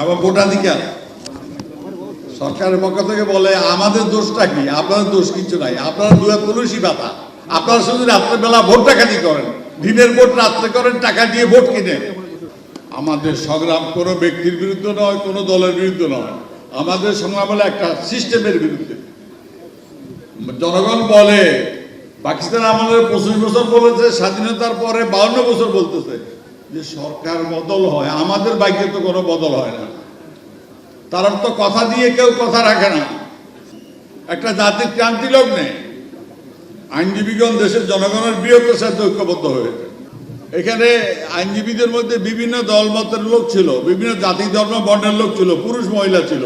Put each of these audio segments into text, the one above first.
আবার ভোটাধিকার। সরকারের পক্ষ থেকে বলে, আমাদের দোষটা কি? আপনাদের দোষ কিছু নাই। আপনারা দুয়া তুলসী পাতা আপনারা শুধু রাত্রেবেলা ভোট ডাকাতি করেন। দিনের ভোট, রাত্রে করেন, টাকা দিয়ে ভোট কিনেন। আমাদের সংগ্রাম কোনো ব্যক্তির বিরুদ্ধে নয়, কোনো দলের বিরুদ্ধে নয়। আমাদের সংগ্রাম হলো একটা সিস্টেমের বিরুদ্ধে। জনগণ বলে, পাকিস্তান আমাদের পঁচিশ বছর বলেছে, স্বাধীনতার পরে বাউন্ন বছর বলতেছে। যে সরকার বদল হয়, আমাদের বাইকে তো কোনো বদল হয় না। তার তো কথা দিয়ে কেউ কথা রাখে না। একটা জাতির ক্রান্তি লগ্নে আইনজীবীগণ দেশের জনগণের বৃহত্তর সাথে ঐক্যবদ্ধ হয়েছে এখানে আইনজীবীদের মধ্যে বিভিন্ন দলমতের লোক ছিল, বিভিন্ন জাতি ধর্ম বর্ণের লোক ছিল, পুরুষ মহিলা ছিল।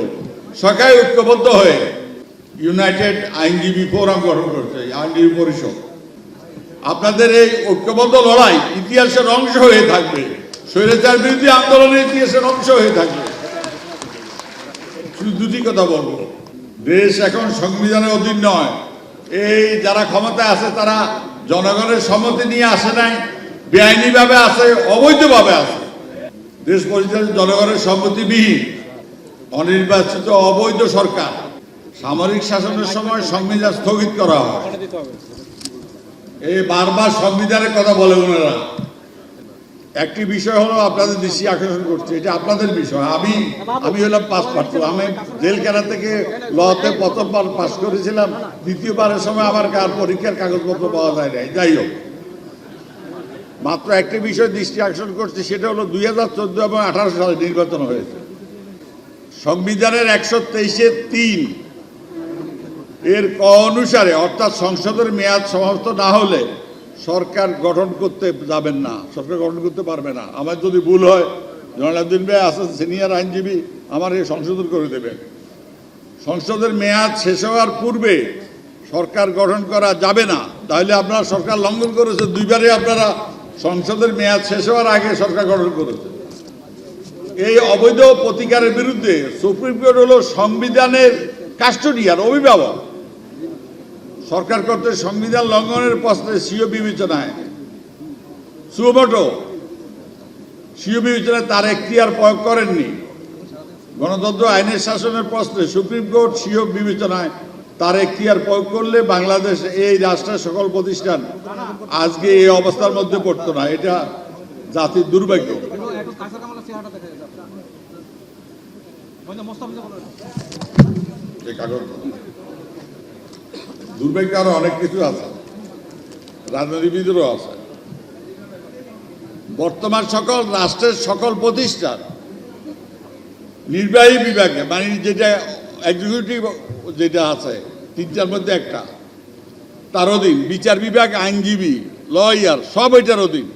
সবাই ঐক্যবদ্ধ হয়ে ইউনাইটেড আইনজীবী ফোরাম গঠন করছে, আইনজীবী পরিষদ। আপনাদের এই ঐক্যবদ্ধ লড়াই ইতিহাসের অংশ হয়ে থাকবে। স্বৈরাচার বিরোধী আন্দোলনের ইতিহাসের অংশ হয়ে থাকবে। শুধু দুটি কথা বলব। দেশ এখন সংবিধানের অধীন নয়। এই যারা ক্ষমতায় আছে, তারা জনগণের সম্মতি নিয়ে আসে নাই, বেআইনিভাবে আছে, অবৈধভাবে আছে। দেশ পরিচালিত জনগণের সম্মতিবিহীন, অনির্বাচিত অবৈধ সরকার সামরিক শাসনের সময় সংবিধান স্থগিত করা হয়। এই বারবার সংবিধানের কথা বলে ওনারা। একটি বিষয় হলো আপনাদের দৃষ্টি আকর্ষণ করছে, এটা আপনাদের বিষয়। আমি আমি হলাম পাস পাঠ আমি জেলখানা থেকে লতে প্রথমবার পাস করেছিলাম, দ্বিতীয়বারের সময় আমার কার পরীক্ষার কাগজপত্র পাওয়া যায় নাই। যাই হোক, মাত্র একটি বিষয় দৃষ্টি আকর্ষণ করছে, সেটা হলো দুই হাজার চোদ্দ এবং আঠারো সালে নির্বাচন হয়েছে। সংবিধানের একশো তেইশের তিন এর ক অনুসারে, অর্থাৎ সংসদের মেয়াদ সমাপ্ত না হলে সরকার গঠন করতে যাবেন না। সরকার গঠন করতে পারবে না। আমার যদি ভুল হয় জনালুদ্দিন ভাই আছেন, সিনিয়র আইনজীবী, আমার এই সংশোধন করে দেবেন। সংসদের মেয়াদ শেষ হওয়ার পূর্বে সরকার গঠন করা যাবে না। তাহলে আপনারা সরকার লঙ্ঘন করেছে দুইবারে আপনারা সংসদের মেয়াদ শেষ হওয়ার আগে সরকার গঠন করেছে। এই অবৈধ প্রতিকারের বিরুদ্ধে সুপ্রিম কোর্ট হল সংবিধানের কাস্টোডিয়ার অভিভাবক। সরকার কর্তৃক সংবিধান লঙ্ঘনের প্রশ্নে সিও বিবেচনায়। সুমোটো সিও বিবেচনায় তার এখতিয়ার প্রয়োগ করেননি। গণতন্ত্র আইনের শাসনের প্রশ্নে সুপ্রিম কোর্ট সিও বিবেচনায় তার এখতিয়ার প্রয়োগ করলে বাংলাদেশ এই রাষ্ট্রের সকল প্রতিষ্ঠান আজকে এই অবস্থার মধ্যে পড়তো না। এটা জাতির দুর্ভাগ্য। একটু দুর্ভাগ্য আরও অনেক কিছু আছে। রাজনীতিবিদেরও আছে। বর্তমান সকল, রাষ্ট্রের সকল প্রতিষ্ঠান নির্বাহী বিভাগে মানে যেটা এক্সিকিউটিভ যেটা আছে, তিনটার মধ্যে একটা, তার অধীন বিচার বিভাগ, আইনজীবী লয়ার সব এটার অধীন।